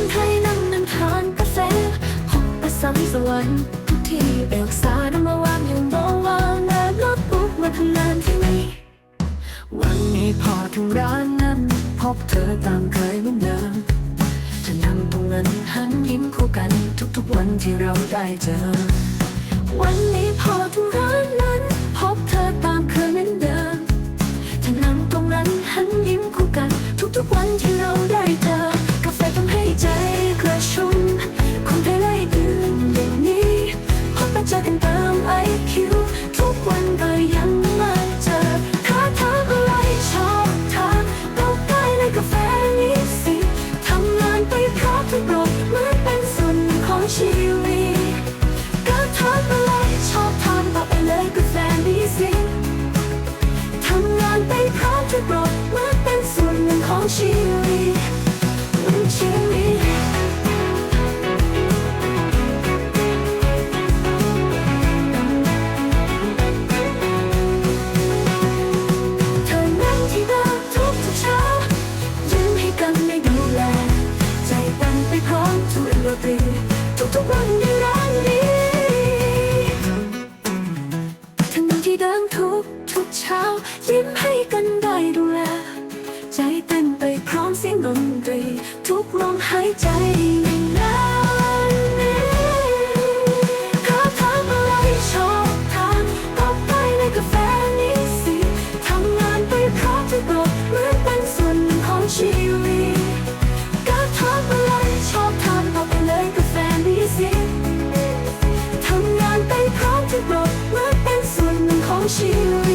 นไทยนั่งนั่งทานกาแฟพบประสังสวรรค์ทุกที่เบลกสาดมาวางอย่างเบวางและโน้ตบุ๊กมาทำงานที่นี่วันนี้พอถึงร้านนั้น พบเธอตามเคยเหมือนเดิมจะนั่งตรงนั้นหันยิ้มคู่กันทุกๆวันที่เราได้เจอ ชีวิตของชีวิตเธอนั่งที่เดิมทุกทุกๆเช้ายิ้มให้กันได้ดูแล ใจตั้งไปพร้อมทุกดนตรีทุกทุกๆวันในร้านนี้เธอนั่งที่เดิมทุกทุกๆเช้ายิ้มให้กันได้ดู ดนตรี ทุกลมหายใจในร้นนี้ถ้าทำอะไรชอบทานก็ไปในกาแฟนี้สิทำงานไปพร้อมทุกโรคเหมือนเป็นส่วนหนึ่งของชีวิตก็ทำอะไรชอบทานก็ไปเลยกาแฟนี้สิทำงานไปพร้อมทุกโรคเหมือนเป็นส่วนหนึ่งของชีวิต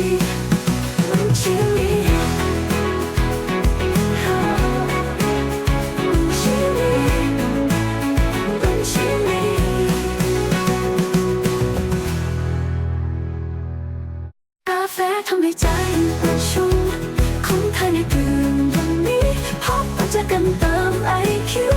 ทำให้ใจมันชุ่มของเธอในดื่มอย่างนี้พบปะเจอกันเติมไอคิว